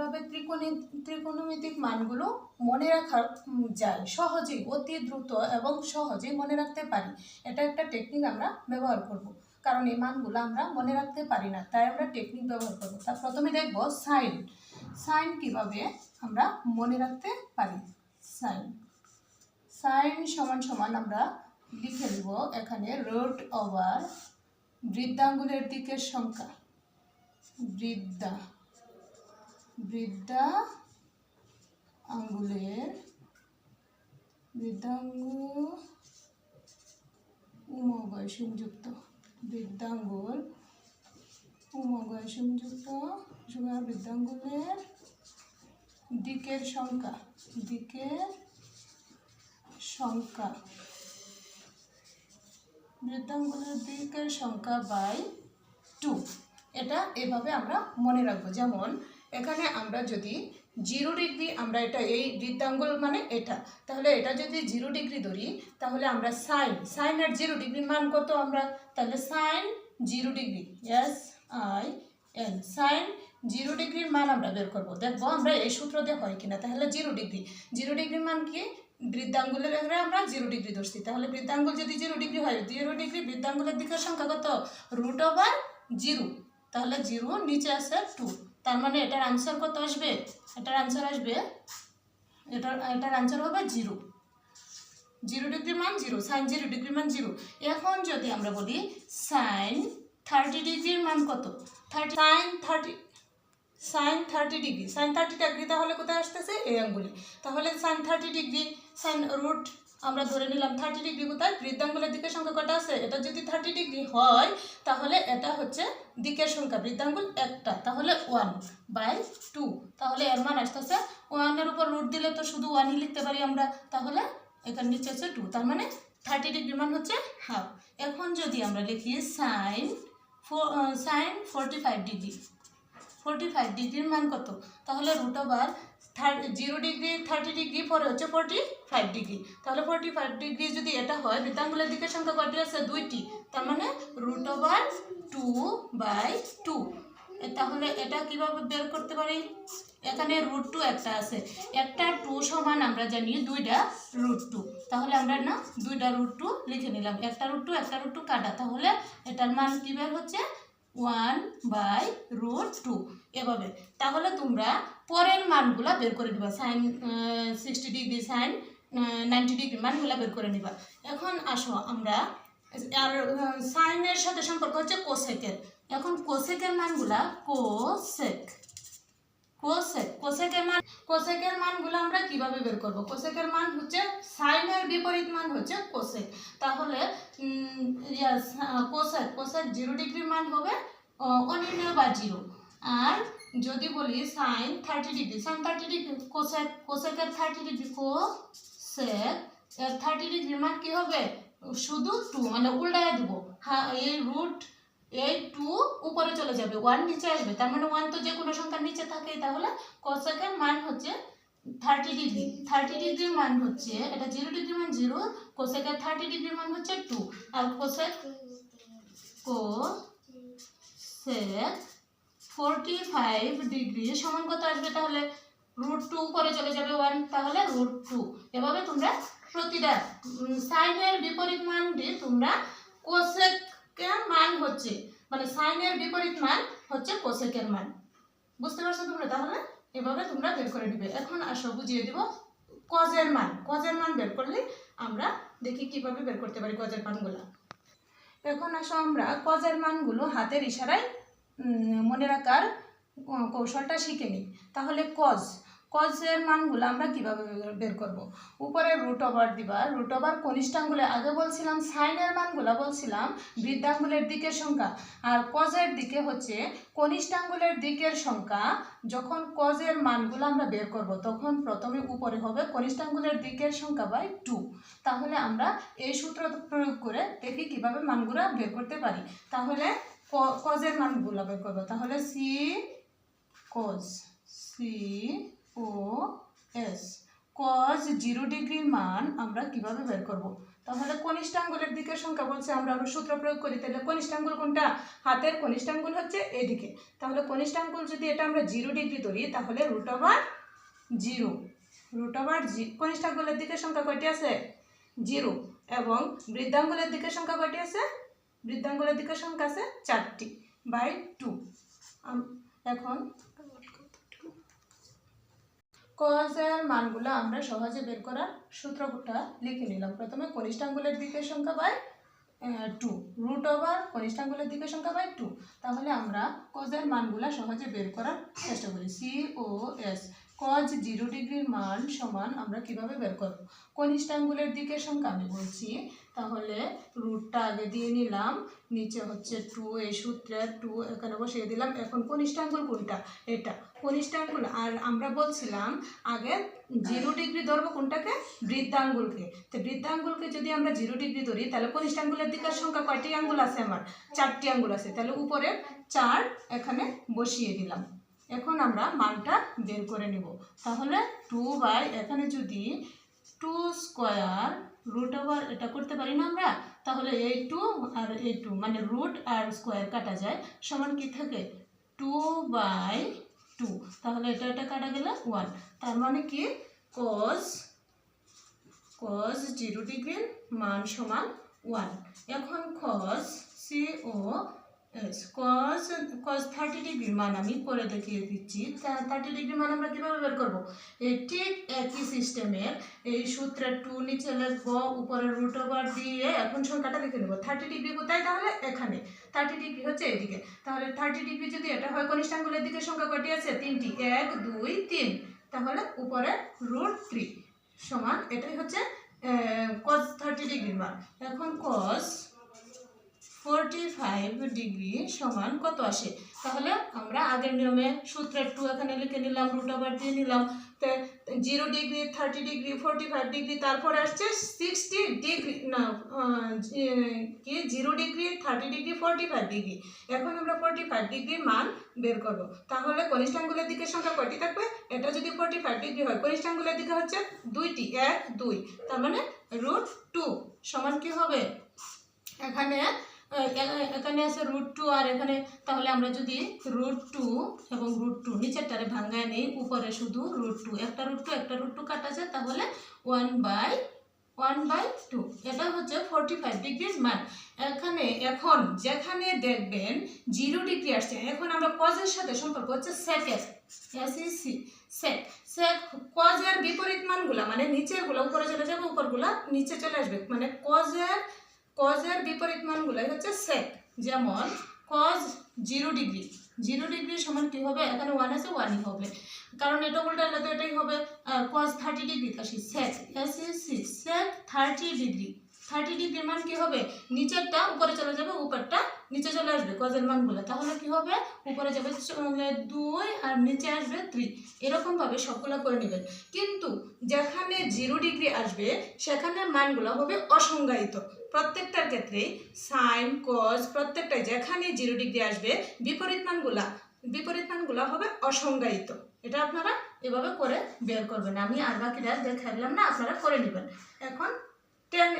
কীভাবে ত্রিকোণী, ত্রিকোণমিতিক মানগুলো মনে রাখা যায়, সহজেই, অতি দ্রুত এবং সহজেই মনে রাখতে পারি, এটা একটা টেকনিক আমরা ব্যবহার করব। কারণ এই মানগুলো আমরা মনে রাখতে পারি না, তাই আমরা টেকনিক ব্যবহার করব। তার প্রথমে দেখব সাইন সাইন কীভাবে আমরা মনে রাখতে পারি? সাইন সাইন সমান সমান আমরা লিখে দেব এখানে রুট ওভার বৃদ্ধাঙ্গুলের দিকের সংখ্যা। বৃদ্ধা। বৃদ্ধা আঙ্গুলের, বৃদ্ধাঙ্গুল উমগয় সংযুক্ত বৃদ্ধাঙ্গুল উমগয় সংযুক্ত বৃদ্ধাঙ্গুলের দিকের সংখ্যা দিকের সংখ্যা, বৃদ্ধাঙ্গুলের দিকের সংখ্যা বাই টু এটা এভাবে আমরা মনে রাখব। যেমন এখানে আমরা যদি জিরো ডিগ্রি আমরা এটা এই বৃদ্ধাঙ্গুল মানে এটা, তাহলে এটা যদি জিরো ডিগ্রি ধরি, তাহলে আমরা সাইন সাইন আর জিরো ডিগ্রির মান কত আমরা? তাহলে sine zero degree S I N sine zero ডিগ্রির মান আমরা বের করব। দেখব আমরা এই সূত্র দিয়ে হয় কিনা, তাহলে জিরো ডিগ্রি। জিরো ডিগ্রির মান কি? বৃদ্ধাঙ্গুলের এখানে আমরা জিরো ডিগ্রি ধরছি। তাহলে বৃদ্ধাঙ্গুল যদি জিরো ডিগ্রি হয়, জিরো ডিগ্রি বৃদ্ধাঙ্গুলের দিকের সংখ্যা কত? Root over zero. তাহলে জিরো নিচে আছে টু তার মানে এটার আনসার কত আসবে? এটার আনসার আসবে, এটার এটার আনসার হবে জিরো জিরো ডিগ্রি মান জিরো সাইন জিরো ডিগ্রি মান জিরো এখন যদি আমরা বলি সাইন থার্টি ডিগ্রির মান কত? Thirty sine thirty sine thirty degree sine thirty degree তাহলে কোথায় আসতেছে? এই আঙ্গুলে। তাহলে sine thirty degree sine root আমরা ধরে নিলাম থার্টি ডিগ্রি কোথায়? বৃদ্ধাঙ্গুলের দিকের সংখ্যা কটা আছে? এটা যদি থার্টি ডিগ্রি হয়, তাহলে এটা হচ্ছে দিকের সংখ্যা। বৃদ্ধাঙ্গুল একটা, তাহলে ওয়ান বাই টু তাহলে এর মান আসতেছে ওয়ানের উপর রুট দিলে তো শুধু ওয়ানই লিখতে পারি আমরা। তাহলে এখানে নিচে আছে টু তার মানে থার্টি ডিগ্রি মান হচ্ছে হাফ এখন যদি আমরা লিখি sine sine forty five degree forty five ডিগ্রির মান কত? তাহলে root over thirty zero degree thirty degree পরে হচ্ছে ফোরটি ফাইভ ডিগ্রি তাহলে ফোরটি ফাইভ ডিগ্রি যদি এটা হয়, বৃত্তাঙ্গুলের দিকের সংখ্যা কয়টি আছে? দুইটি। তার মানে root over two by two তাহলে এটা কীভাবে বের করতে পারি? এখানে রুট টু একটা আছে। একটা টু সমান আমরা জানি দুইটা রুট টু তাহলে আমরা না দুইটা রুট টু লিখে নিলাম। একটা রুট টু একটা রুট টু কাটা। তাহলে এটার মান কী বের হচ্ছে? ওয়ান বাই রুট টু এভাবে। তাহলে তোমরা পরের মানগুলা বের করে দিবা sine sixty degree sine ninety degree মানগুলা বের করে নিবা। এখন আসো আমরা, আর সাইনের সাথে সম্পর্ক হচ্ছে কোসেকের। এখন কোসেকের মানগুলা কোসেক। কোসেক, কোসেকের মান, কোসেকের মানগুলো আমরা কীভাবে বের করব? কোসেকের মান হচ্ছে, সাইনের বিপরীত মান হচ্ছে কোসেক। তাহলে কোসেক কোসেক জিরো ডিগ্রির মান হবে অনির্ণয় বা জিরো আর যদি বলি sine thirty degree sine thirty degree cosec কোসেকের thirty degree cosec এর থার্টি ডিগ্রির মান কি হবে? শুধু টু মানে উল্টায় দেবো। হ্যাঁ এই রুট এই টু উপরে চলে যাবে ওয়ান নিচে আসবে। তার মানে ওয়ান তো যে কোনো সংখ্যার নিচে থাকে তাহলে কোসেকের মান হচ্ছে থার্টি ডিগ্রি থার্টি ডিগ্রির মান হচ্ছে এটা জিরো ডিগ্রি মান জিরো কোসেকের থার্টি ডিগ্রির মান হচ্ছে টু আর cosec cosec forty five degree সমান কত আসবে তাহলে? রুট টু উপরে চলে যাবে ওয়ান তাহলে রুট টু এভাবে তোমরা প্রতিটা সাইনের বিপরীত মান দিয়ে তোমরা কোসেকের মান হচ্ছে মানে সাইনের বিপরীত মান হচ্ছে কোসেকের মান। বুঝতে পারছ তোমরা? তাহলে এভাবে তোমরা বের করে দিবে এখন আসো, বুঝিয়ে দিব কজের মান। কজের মান বের করলে আমরা দেখি কীভাবে বের করতে পারি কজের মানগুলো। এখন আসো আমরা কজের মানগুলো হাতের ইশারায় মনে রাখার কৌশলটা শিখে নিই। তাহলে কজ কজের মানগুলো আমরা কীভাবে বের- করব? উপরে রুট ওভার দিবা। রুট ওভার কনিষ্ঠাঙ্গুলে আগে বলছিলাম সাইনের মানগুলো, বলছিলাম বৃদ্ধাঙ্গুলের দিকের সংখ্যা। আর কজের দিকে হচ্ছে কনিষ্ঠাঙ্গুলের দিকের সংখ্যা। যখন কজের মানগুলো আমরা বের করব, তখন প্রথমে উপরে হবে কনিষ্ঠাঙ্গুলের দিকের সংখ্যা বাই টু তাহলে আমরা এই সূত্র প্রয়োগ করে দেখি কীভাবে মানগুলো বের করতে পারি। তাহলে কজের মানগুলো বের করব? তাহলে C cos C O S cos zero ডিগ্রির মান আমরা কীভাবে বের করব? তাহলে কনিষ্ঠাঙ্গুলের দিকের সংখ্যা বলছে, আমরা আরও সূত্র প্রয়োগ করি, তাহলে কনিষ্ঠাঙ্গুল কোনটা? হাতের কনিষ্ঠাঙ্গুল হচ্ছে এদিকে। তাহলে কনিষ্ঠাঙ্গুল যদি এটা আমরা জিরো ডিগ্রি ধরি, তাহলে root over zero root over জি কনিষ্ঠাঙ্গুলের দিকের সংখ্যা কয়টি আছে? জিরো এবং বৃদ্ধাঙ্গুলের দিকের সংখ্যা কয়টি আছে? বৃদ্ধাঙ্গুলের দিকের সংখ্যা আছে চারটি বাই টু এখন কজের মানগুলো আমরা সহজে বের করার সূত্রটা লিখে নিলাম। প্রথমে কনিষ্ঠাঙ্গুলের দিকের সংখ্যা বাই টু রুট ওভার কনিষ্ঠাঙ্গুলের দিকের সংখ্যা বাই টু তাহলে আমরা কজের মানগুলো সহজে বের করার চেষ্টা করি। C O S cos zero ডিগ্রির মান সমান আমরা কীভাবে বের করব? কনিষ্ঠাঙ্গুলের দিকের সংখ্যা আমি বলছি তাহলে রুটটা আগে দিয়ে নিলাম। নিচে হচ্ছে টু এই সূত্রে টু এখানে বসিয়ে দিলাম। এখন কনিষ্ঠাঙ্গুল কোনটা? এটা। কনিষ্ঠাঙ্গুল আর আমরা বলছিলাম আগে জিরো ডিগ্রি ধরবো কোনটাকে? বৃদ্ধাঙ্গুলকে তো বৃদ্ধাঙ্গুলকে যদি আমরা জিরো ডিগ্রি ধরি, তাহলে কনিষ্ঠাঙ্গুলের দিকের সংখ্যা কয়টি আঙ্গুল আছে আমার? চারটি আঙ্গুল আছে। তাহলে উপরে চার এখানে বসিয়ে দিলাম। এখন আমরা মানটা বের করে নেব। তাহলে টু বাই এখানে যদি টু স্কোয়ার রুট ওভার এটা করতে পারি না আমরা, তাহলে এই টু আর এই টু মানে রুট আর স্কোয়ার কাটা যায়, সমান কি থাকে? টু বাই টু তাহলে এটা এটা কাটা গেলে ওয়ান তার মানে কি? কজ কজ জিরো ডিগ্রির মান সমান ওয়ান এখন খজ সি ও কস কস থার্টি ডিগ্রির মান আমি করে দেখিয়ে দিচ্ছি। থার্টি ডিগ্রির মান আমরা কীভাবে বের করব? ঠিক একই সিস্টেমের এই সূত্রের টু নিচে লিখব, উপরে রুট ওভার দিয়ে এখন সংখ্যাটা লিখে নেব। থার্টি ডিগ্রি কোথায়? তাহলে এখানে। থার্টি ডিগ্রি হচ্ছে এদিকে। তাহলে থার্টি ডিগ্রি যদি এটা হয় কনিষ্ঠাঙ্গুলের দিকে সংখ্যা কয়টি আছে? তিনটি। এক, দুই, তিন। তাহলে উপরে রুট থ্রি সমান এটাই হচ্ছে কস থার্টি ডিগ্রির মান। এখন কস ফোরটি ফাইভ ডিগ্রি সমান কত আসে? তাহলে আমরা আগের নিয়মে সূত্রের টু এখানে লিখে নিলাম রুট ওভার দিয়ে নিলাম। Zero degree thirty degree forty five degree তারপরে আসছে সিক্সটি ডিগ্রি না কি? Zero degree thirty degree forty five degree এখন আমরা ফোরটি ফাইভ ডিগ্রির মান বের করব। তাহলে কনিষ্ঠাঙ্গুলের দিকে সংখ্যা কয়টি থাকবে? এটা যদি ফোরটি ফাইভ ডিগ্রি হয় কনিষ্ঠাঙ্গুলের দিকে হচ্ছে দুইটি, এক, দুই। তার মানে রুট টু সমান কি হবে? এখানে এখানে আছে রুট টু আর এখানে তাহলে আমরা যদি রুট টু এবং রুট টু নিচেরটারে ভাঙ্গায় নেই, উপরে শুধু রুট টু একটা রুট টু একটা রুট টু কাটা যায় তাহলে one by one by two এটা হচ্ছে ফোরটি ফাইভ ডিগ্রির মান এখানে, এখন যেখানে দেখবেন জিরো ডিগ্রি আসছে, এখন আমরা কজের সাথে সম্পর্ক হচ্ছে সেকের এসিসি সেক সেক কজের বিপরীত মানগুলা মানে নিচেরগুলো, উপরে চলে যাবে, উপরগুলা নিচে চলে আসবে। মানে কজের কজের বিপরীত মানগুলাই হচ্ছে সেক যেমন cos zero degree zero degree সমান কী হবে? এখানে ওয়ান আছে ওয়ানই হবে। কারণ এটা উল্টালে তো এটাই হবে কজ থার্টি ডিগ্রি আসি sec S C sec thirty degree thirty degree মান কী হবে? নিচেরটা উপরে চলে যাবে, উপরটা নিচে চলে আসবে কজের মানগুলো। তাহলে কী হবে? উপরে যাবে দুই আর নিচে আসবে থ্রি এরকমভাবে সবগুলো করে নেবেন। কিন্তু যেখানে জিরো ডিগ্রি আসবে, সেখানে মানগুলো হবে অসংজ্ঞায়িত। প্রত্যেকটার ক্ষেত্রেই সাইন কজ প্রত্যেকটাই যেখানে জিরো ডিগ্রি আসবে, বিপরীত মানগুলা বিপরীত মানগুলা হবে অসংজ্ঞায়িত। এটা আপনারা এভাবে করে বের করবেন। আমি আর বাকিটা দেখাইলাম না, আপনারা করে নেবেন। এখন টেন